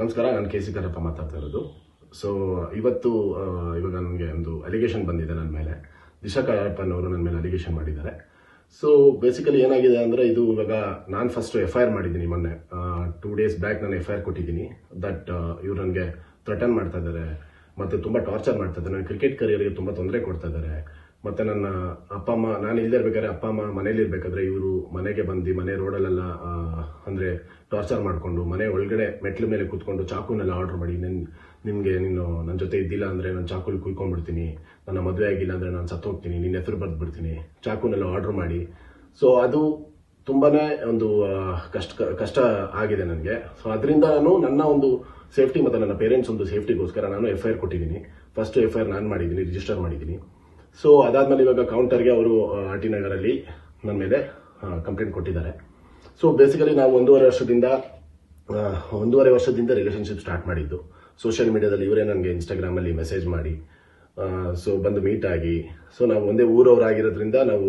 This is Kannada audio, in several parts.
ನಮಸ್ಕಾರ, ನಾನು ಕೆ ಸಿ ಕರಪ್ಪ ಮಾತಾಡ್ತಾ ಇರೋದು. ಸೊ ಇವತ್ತು ಇವಾಗ ನನಗೆ ಒಂದು ಅಲಿಗೇಷನ್ ಬಂದಿದೆ ನನ್ನ ಮೇಲೆ. ದಿಶಾ ಕರಪ್ಪನವರು ನನ್ನ ಮೇಲೆ ಅಲಿಗೇಷನ್ ಮಾಡಿದ್ದಾರೆ. ಸೊ ಬೇಸಿಕಲಿ ಏನಾಗಿದೆ ಅಂದರೆ ಇದು ಇವಾಗ ನಾನು ಫಸ್ಟ್ ಎಫ್ ಐ ಆರ್ ಮಾಡಿದ್ದೀನಿ ಮೊನ್ನೆ. ಟೂ ಡೇಸ್ ಬ್ಯಾಕ್ ನಾನು ಎಫ್ ಐ ಆರ್ ಕೊಟ್ಟಿದ್ದೀನಿ. ದಟ್ ಇವ್ರು ನನಗೆ ಥ್ರೆಟನ್ ಮಾಡ್ತಾ ಇದ್ದಾರೆ. ಮತ್ತು ತುಂಬ ಟಾರ್ಚರ್ ಮಾಡ್ತಾ ಇದ್ದಾರೆ. ನನ್ನ ಕ್ರಿಕೆಟ್ ಕರಿಯರ್ಗೆ ತುಂಬ ತೊಂದರೆ ಕೊಡ್ತಾ ಇದ್ದಾರೆ. ಮತ್ತು ನನ್ನ ಅಪ್ಪ ಅಮ್ಮ, ನಾನು ಇಲ್ಲದೆ ಇರ್ಬೇಕಾದ್ರೆ ಅಪ್ಪ ಅಮ್ಮ ಮನೇಲಿ ಇರ್ಬೇಕಾದ್ರೆ ಇವರು ಮನೆಗೆ ಬಂದು ಮನೆ ರೋಡಲ್ಲೆಲ್ಲ ಅಂದರೆ ಟಾರ್ಚರ್ ಮಾಡಿಕೊಂಡು ಮನೆ ಒಳಗಡೆ ಮೆಟ್ಲ ಮೇಲೆ ಕೂತ್ಕೊಂಡು ಚಾಕುನೆಲ್ಲ ಆರ್ಡರ್ ಮಾಡಿ, ನಿನ್, ನಿಮಗೆ ನೀನು ನನ್ನ ಜೊತೆ ಇದ್ದಿಲ್ಲ ಅಂದರೆ ನಾನು ಚಾಕುಲಿ ಕುಯ್ಕೊಂಡ್ಬಿಡ್ತೀನಿ, ನನ್ನ ಮದುವೆ ಆಗಿಲ್ಲ ಅಂದರೆ ನಾನು ಸತ್ತೋಗ್ತೀನಿ ನಿನ್ನ ಹೆಸರು ಬರೆದು ಬಿಡ್ತೀನಿ ಚಾಕುನೆಲ್ಲ ಆರ್ಡರ್ ಮಾಡಿ. ಸೊ ಅದು ತುಂಬಾನೇ ಒಂದು ಕಷ್ಟ ಕಷ್ಟ ಆಗಿದೆ ನನಗೆ. ಸೊ ಅದರಿಂದ ನಾನು ನನ್ನ ಒಂದು ಸೇಫ್ಟಿ ಮತ್ತು ನನ್ನ ಪೇರೆಂಟ್ಸ್ ಒಂದು ಸೇಫ್ಟಿಗೋಸ್ಕರ ನಾನು ಎಫ್ ಐ ಕೊಟ್ಟಿದ್ದೀನಿ. ಫಸ್ಟ್ ಎಫ್ ಐ ಆರ್ ನಾನು ಮಾಡಿದ್ದೀನಿ ರಿಜಿಸ್ಟರ್ ಮಾಡಿದ್ದೀನಿ. ಸೊ ಅದಾದ್ಮೇಲೆ ಇವಾಗ ಕೌಂಟರ್ಗೆ ಅವರು ಆರ್ ಟಿ ನಗರಲ್ಲಿ ನನ್ನ ಮೇಲೆ ಕಂಪ್ಲೇಂಟ್ ಕೊಟ್ಟಿದ್ದಾರೆ. ಸೊ ಬೇಸಿಕಲಿ ನಾವು ಒಂದೂವರೆ ವರ್ಷದಿಂದ ಒಂದೂವರೆ ವರ್ಷದಿಂದ ರಿಲೇಷನ್ಶಿಪ್ ಸ್ಟಾರ್ಟ್ ಮಾಡಿದ್ದು. ಸೋಷಿಯಲ್ ಮೀಡಿಯಾದಲ್ಲಿ ಇವರೇ ನನಗೆ ಇನ್ಸ್ಟಾಗ್ರಾಮಲ್ಲಿ ಮೆಸೇಜ್ ಮಾಡಿ ಸೊ ಬಂದು ಮೀಟ್ ಆಗಿ. ಸೊ ನಾವು ಒಂದೇ ಊರವರಾಗಿರೋದ್ರಿಂದ ನಾವು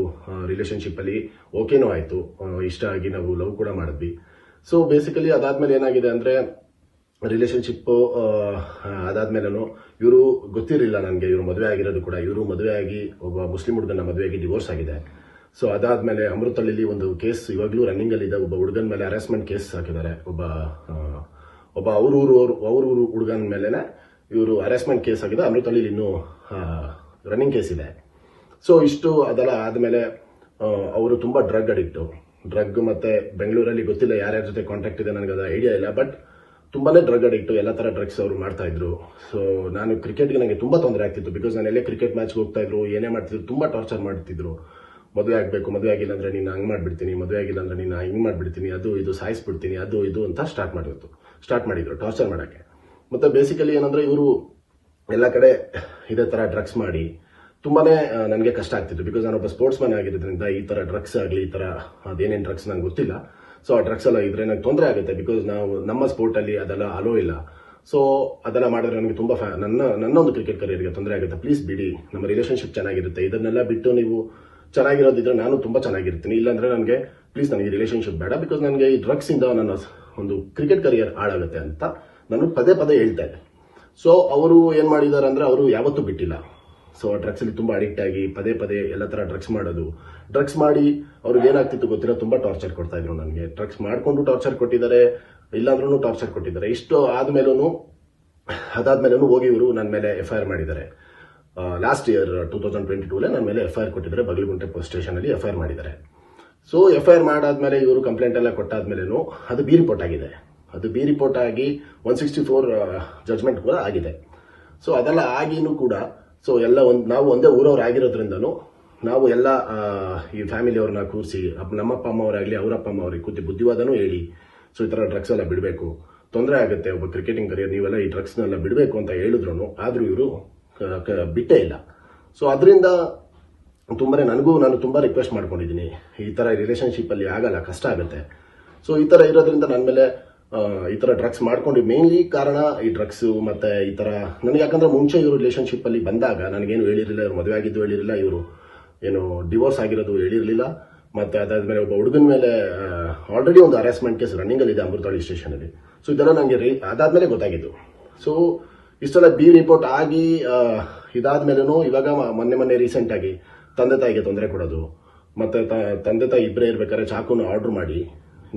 ರಿಲೇಶನ್ಶಿಪ್ಪಲ್ಲಿ ಓಕೆನೂ ಆಯಿತು. ಇಷ್ಟ ಆಗಿ ನಾವು ಲವ್ ಕೂಡ ಮಾಡಿದ್ವಿ. ಸೊ ಬೇಸಿಕಲಿ ಅದಾದ್ಮೇಲೆ ಏನಾಗಿದೆ ಅಂದರೆ ರಿಲೇಶನ್ಶಿಪ್ ಅದಾದ್ಮೇಲೂ ಇವರು ಗೊತ್ತಿರಲಿಲ್ಲ ನನಗೆ, ಇವರು ಮದುವೆ ಆಗಿರೋದು ಕೂಡ. ಇವರು ಮದುವೆ ಆಗಿ ಒಬ್ಬ ಮುಸ್ಲಿಂ ಹುಡುಗನ ಮದುವೆ ಆಗಿ ಡಿವೋರ್ಸ್ ಆಗಿದೆ. ಸೊ ಅದಾದ್ಮೇಲೆ ಅಮೃತಹಳ್ಳಿಲಿ ಒಂದು ಕೇಸ್ ಇವಾಗಲೂ ರನ್ನಿಂಗ್ ಅಲ್ಲಿ ಇದೆ ಒಬ್ಬ ಹುಡುಗನ ಮೇಲೆ ಅರೆಸ್ಟ್ಮೆಂಟ್ ಕೇಸ್ ಹಾಕಿದ್ದಾರೆ. ಒಬ್ಬ ಒಬ್ಬ ಅವ್ರ ಊರು ಊರು ಹುಡುಗನ ಮೇಲೆ ಇವರು ಅರೆಸ್ಟ್ಮೆಂಟ್ ಕೇಸ್ ಆಗಿದೆ ಅಮೃತಹಳ್ಳಿಲಿ ಇನ್ನೂ ರನ್ನಿಂಗ್ ಕೇಸ್ ಇದೆ. ಸೊ ಇಷ್ಟು ಅದೆಲ್ಲ ಆದಮೇಲೆ ಅವರು ತುಂಬ ಡ್ರಗ್ ಅಡಿಕ್ಟು ಡ್ರಗ್ ಮತ್ತೆ ಬೆಂಗಳೂರಲ್ಲಿ ಗೊತ್ತಿಲ್ಲ ಯಾರ್ಯಾರ ಜೊತೆ ಕಾಂಟ್ಯಾಕ್ಟ್ ಇದೆ. ನನಗೆ ಅದು ಐಡಿಯಾ ಇಲ್ಲ. ಬಟ್ ತುಂಬಾನೇ ಡ್ರಗ್ ಅಡಿಕ್ಟು ಎಲ್ಲ ಥರ ಡ್ರಗ್ಸ್ ಅವರು ಮಾಡ್ತಾ ಇದ್ರು. ಸೊ ನಾನು ಕ್ರಿಕೆಟ್ಗೆ ನನಗೆ ತುಂಬ ತೊಂದರೆ ಆಗ್ತಿತ್ತು ಬಿಕಾಸ್ ನಾನು ಎಲ್ಲೇ ಕ್ರಿಕೆಟ್ ಮ್ಯಾಚ್ಗೆ ಹೋಗ್ತಾ ಇದ್ರು, ಏನೇ ಮಾಡ್ತಿದ್ರು ತುಂಬ ಟಾರ್ಚರ್ ಮಾಡ್ತಿದ್ರು. ಮದುವೆ ಆಗಬೇಕು, ಮದುವೆ ಆಗಿಲ್ಲ ಅಂದ್ರೆ ನೀನು ಹಂಗೆ ಮಾಡಿಬಿಡ್ತೀನಿ, ಮದುವೆ ಆಗಿಲ್ಲ ಅಂದ್ರೆ ನೀನು ಹಿಂಗೆ ಮಾಡಿಬಿಡ್ತೀನಿ, ಅದು ಇದು ಸಾಯಿಸ್ಬಿಡ್ತೀನಿ, ಅದು ಇದು ಅಂತ ಸ್ಟಾರ್ಟ್ ಮಾಡಿದ್ರು ಸ್ಟಾರ್ಟ್ ಮಾಡಿದ್ರು ಟಾರ್ಚರ್ ಮಾಡೋಕ್ಕೆ. ಮತ್ತೆ ಬೇಸಿಕಲಿ ಏನಂದ್ರೆ ಇವರು ಎಲ್ಲ ಕಡೆ ಇದೇ ಥರ ಡ್ರಗ್ಸ್ ಮಾಡಿ ತುಂಬಾ ನನಗೆ ಕಷ್ಟ ಆಗ್ತಿತ್ತು. ಬಿಕಾಸ್ ನಾನೊಬ್ಬ ಸ್ಪೋರ್ಟ್ಸ್ ಮ್ಯಾನ್ ಆಗಿರೋದ್ರಿಂದ ಈ ಥರ ಡ್ರಗ್ಸ್ ಆಗಲಿ, ಈ ಥರ ಅದೇನೇನು ಡ್ರಗ್ಸ್ ನಂಗೆ ಗೊತ್ತಿಲ್ಲ. ಸೊ ಆ ಡ್ರಗ್ಸ್ ಎಲ್ಲ ಇದ್ರೆ ನನಗೆ ತೊಂದರೆ ಆಗುತ್ತೆ ಬಿಕಾಸ್ ನಾವು ನಮ್ಮ ಸ್ಪೋರ್ಟಲ್ಲಿ ಅದೆಲ್ಲ ಅಲೋ ಇಲ್ಲ. ಸೊ ಅದೆಲ್ಲ ಮಾಡಿದ್ರೆ ನನಗೆ ತುಂಬ ಫ್ಯಾ ನನ್ನ ನನ್ನ ಒಂದು ಕ್ರಿಕೆಟ್ ಕರಿಯರ್ಗೆ ತೊಂದರೆ ಆಗುತ್ತೆ. ಪ್ಲೀಸ್ ಬಿಡಿ. ನಮ್ಮ ರಿಲೇಶನ್ಶಿಪ್ ಚೆನ್ನಾಗಿರುತ್ತೆ. ಇದನ್ನೆಲ್ಲ ಬಿಟ್ಟು ನೀವು ಚೆನ್ನಾಗಿರೋದಿದ್ರೆ ನಾನು ತುಂಬ ಚೆನ್ನಾಗಿರ್ತೀನಿ. ಇಲ್ಲಾಂದ್ರೆ ನನಗೆ ಪ್ಲೀಸ್ ನನಗೆ ರಿಲೇಶನ್ಶಿಪ್ ಬೇಡ ಬಿಕಾಸ್ ನನಗೆ ಈ ಡ್ರಗ್ಸ್ ಇಂದ ನನ್ನ ಒಂದು ಕ್ರಿಕೆಟ್ ಕರಿಯರ್ ಹಾಳಾಗುತ್ತೆ ಅಂತ ನಾನು ಪದೇ ಪದೇ ಹೇಳ್ತಾ ಇದ್ದೆ. ಸೊ ಅವರು ಏನು ಮಾಡಿದ್ದಾರೆ ಅಂದ್ರೆ ಅವರು ಯಾವತ್ತೂ ಬಿಟ್ಟಿಲ್ಲ. ಸೊ ಡ್ರಗ್ಸ್ ಅಲ್ಲಿ ತುಂಬಾ ಅಡಿಕ್ಟ್ ಆಗಿ ಪದೇ ಪದೇ ಎಲ್ಲ ತರ ಡ್ರಗ್ಸ್ ಮಾಡೋದು. ಡ್ರಗ್ಸ್ ಮಾಡಿ ಅವ್ರಿಗೆ ಏನಾಗ್ತಿತ್ತು ಗೊತ್ತಿಲ್ಲ, ತುಂಬಾ ಟಾರ್ಚರ್ ಕೊಡ್ತಾ ಇದ್ರು ನನಗೆ. ಡ್ರಗ್ಸ್ ಮಾಡಿಕೊಂಡು ಟಾರ್ಚರ್ ಕೊಟ್ಟಿದ್ದಾರೆ ಇಲ್ಲಾಂದ್ರೂ ಟಾರ್ಚರ್ ಕೊಟ್ಟಿದ್ದಾರೆ. ಇಷ್ಟು ಆದ್ಮೇಲೂ ಅದಾದ್ಮೇಲೂ ಹೋಗಿ ಇವರು ನನ್ನ ಮೇಲೆ ಎಫ್ ಐ ಆರ್ ಮಾಡಿದ್ದಾರೆ. Last year two thousand twenty ಟೂಲೆ ನನ್ನ ಮೇಲೆ ಎಫ್ ಐ ಆರ್ ಕೊಟ್ಟಿದ್ದಾರೆ, ಬಗಲಗುಂಟೆ ಪೊಲೀಸ್ ಸ್ಟೇಷನ್ ಅಲ್ಲಿ ಎಫ್ ಐ ಆರ್ ಮಾಡಿದ್ದಾರೆ. ಸೊ ಎಫ್ ಐ ಆರ್ ಮಾಡಾದ್ಮೇಲೆ ಇವರು ಕಂಪ್ಲೇಂಟ್ ಎಲ್ಲ ಕೊಟ್ಟಾದ್ಮೇಲೂ ಅದು ಬಿ ರಿಪೋರ್ಟ್ ಆಗಿದೆ. ಅದು ಬಿ ರಿಪೋರ್ಟ್ ಆಗಿ ಒನ್ ಸಿಕ್ಸ್ಟಿ ಫೋರ್ ಜಜ್ಮೆಂಟ್ ಕೂಡ ಆಗಿದೆ. ಸೊ ಅದೆಲ್ಲ ಆಗಿನೂ ಕೂಡ ಸೊ ಎಲ್ಲ ಒಂದು ನಾವು ಒಂದೇ ಊರವ್ರು ಆಗಿರೋದ್ರಿಂದನೂ ನಾವು ಎಲ್ಲ ಈ ಫ್ಯಾಮಿಲಿಯವ್ರನ್ನ ಕೂರಿಸಿ ನಮ್ಮ ಅಪ್ಪ ಅಮ್ಮ ಅವರಾಗಲಿ ಅವರ ಅಪ್ಪ ಅಮ್ಮ ಅವ್ರಿಗೆ ಕೂತಿ ಬುದ್ಧಿವಾದನೂ ಹೇಳಿ. ಸೊ ಈ ಥರ ಡ್ರಗ್ಸ್ ಎಲ್ಲ ಬಿಡಬೇಕು. ತೊಂದರೆ ಆಗುತ್ತೆ, ಒಬ್ಬ ಕ್ರಿಕೆಟಿಂಗ್ ಕರಿಯರ್ ನೀವೆಲ್ಲ ಈ ಡ್ರಗ್ಸ್ನೆಲ್ಲ ಬಿಡಬೇಕು ಅಂತ ಹೇಳಿದ್ರು ಆದರೂ ಇವರು ಬಿಟ್ಟೇ ಇಲ್ಲ. ಸೊ ಅದರಿಂದ ತುಂಬಾನೇ ನನಗೂ, ನಾನು ತುಂಬ ರಿಕ್ವೆಸ್ಟ್ ಮಾಡ್ಕೊಂಡಿದ್ದೀನಿ. ಈ ಥರ ರಿಲೇಷನ್ಶಿಪ್ಪಲ್ಲಿ ಆಗಲ್ಲ, ಕಷ್ಟ ಆಗುತ್ತೆ. ಸೊ ಈ ಥರ ಇರೋದ್ರಿಂದ ನನ್ನ ಮೇಲೆ ಈ ತರ ಡ್ರಗ್ಸ್ ಮಾಡ್ಕೊಂಡು ಮೇನ್ಲಿ ಕಾರಣ ಈ ಡ್ರಗ್ಸು ಮತ್ತೆ ಈ ತರ ನನಗೆ ಯಾಕಂದರೆ ಮುಂಚೆ ಇವರು ರಿಲೇಶನ್ಶಿಪ್ ಅಲ್ಲಿ ಬಂದಾಗ ನನಗೇನು ಹೇಳಿರಲಿಲ್ಲ, ಇವರು ಮದುವೆ ಆಗಿದ್ದು ಹೇಳಿರಲಿಲ್ಲ, ಇವರು ಏನು ಡಿವೋರ್ಸ್ ಆಗಿರೋದು ಹೇಳಿರಲಿಲ್ಲ. ಮತ್ತೆ ಅದಾದ್ಮೇಲೆ ಒಬ್ಬ ಹುಡುಗನ ಮೇಲೆ ಆಲ್ರೆಡಿ ಒಂದು ಹರಾಸ್ಮೆಂಟ್ ಕೇಸ್ ರನ್ನಿಂಗ್ ಅಲ್ಲಿ ಇದೆ ಅಮೃತಹಳ್ಳಿ ಸ್ಟೇಷನ್ ಅಲ್ಲಿ. ಸೊ ಇದೆಲ್ಲ ನನಗೆ ರೀ ಅದಾದಮೇಲೆ ಗೊತ್ತಾಗಿದ್ದು. ಸೊ ಇಷ್ಟೆಲ್ಲ ಬಿ ರಿಪೋರ್ಟ್ ಆಗಿ ಇದಾದ ಮೇಲೂ ಇವಾಗ ಮೊನ್ನೆ ಮೊನ್ನೆ ರೀಸೆಂಟ್ ಆಗಿ ತಂದೆ ತಾಯಿಗೆ ತೊಂದರೆ ಕೊಡೋದು. ಮತ್ತೆ ತಂದೆ ತಾಯಿ ಇಬ್ಬರೇ ಇರ್ಬೇಕಾದ್ರೆ ಚಾಕುನ ಆರ್ಡರ್ ಮಾಡಿ.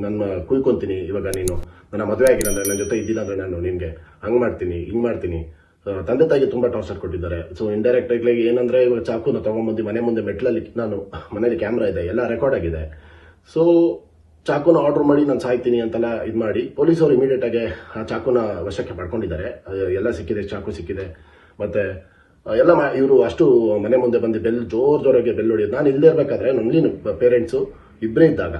ನನ್ನ ಕುಯ್ಕೊಂತೀನಿ. ಇವಾಗ ನೀನು ನನ್ನ ಮದುವೆ ಆಗಿಲ್ಲ ಅಂದ್ರೆ ನನ್ನ ಜೊತೆ ಇದ್ದಿಲ್ಲ ಅಂದ್ರೆ ನಾನು ನಿನಗೆ ಹಂಗ್ ಮಾಡ್ತೀನಿ, ಹಿಂಗ್ ಮಾಡ್ತೀನಿ. ತಂದೆ ತಾಯಿಗೆ ತುಂಬಾ ಟಾರ್ಚರ್ ಕೊಟ್ಟಿದ್ದಾರೆ. ಸೊ ಇಂಡೈರೆಕ್ಟ್ ಆಗಿ ಏನಂದ್ರೆ ಇವಾಗ ಚಾಕುನ ತಗೊಂಡ್ಬಂದು ಮನೆ ಮುಂದೆ ಮೆಟ್ಲಲ್ಲಿ ನಾನು ಮನೇಲಿ ಕ್ಯಾಮ್ರಾ ಇದೆ, ಎಲ್ಲ ರೆಕಾರ್ಡ್ ಆಗಿದೆ. ಸೊ ಚಾಕುನ ಆರ್ಡರ್ ಮಾಡಿ ನಾನು ಸಾಯ್ತೀನಿ ಅಂತೆಲ್ಲ ಇದು ಮಾಡಿ ಪೊಲೀಸರು ಇಮಿಡಿಯೇಟ್ ಆಗಿ ಆ ಚಾಕುನ ವಶಕ್ಕೆ ಪಡ್ಕೊಂಡಿದ್ದಾರೆ. ಎಲ್ಲ ಸಿಕ್ಕಿದೆ, ಚಾಕು ಸಿಕ್ಕಿದೆ. ಮತ್ತೆ ಎಲ್ಲ ಇವರು ಅಷ್ಟು ಮನೆ ಮುಂದೆ ಬಂದು ಬೆಲ್ ಜೋರ್ ಜೋರಾಗಿ ಬೆಲ್ ಹೊಡಿಯೋದು. ನಾನು ಇಲ್ಲದೇ ಇರಬೇಕಾದ್ರೆ ನಮ್ಮಲ್ಲಿ ಪೇರೆಂಟ್ಸು ಇಬ್ಬರೇ ಇದ್ದಾಗ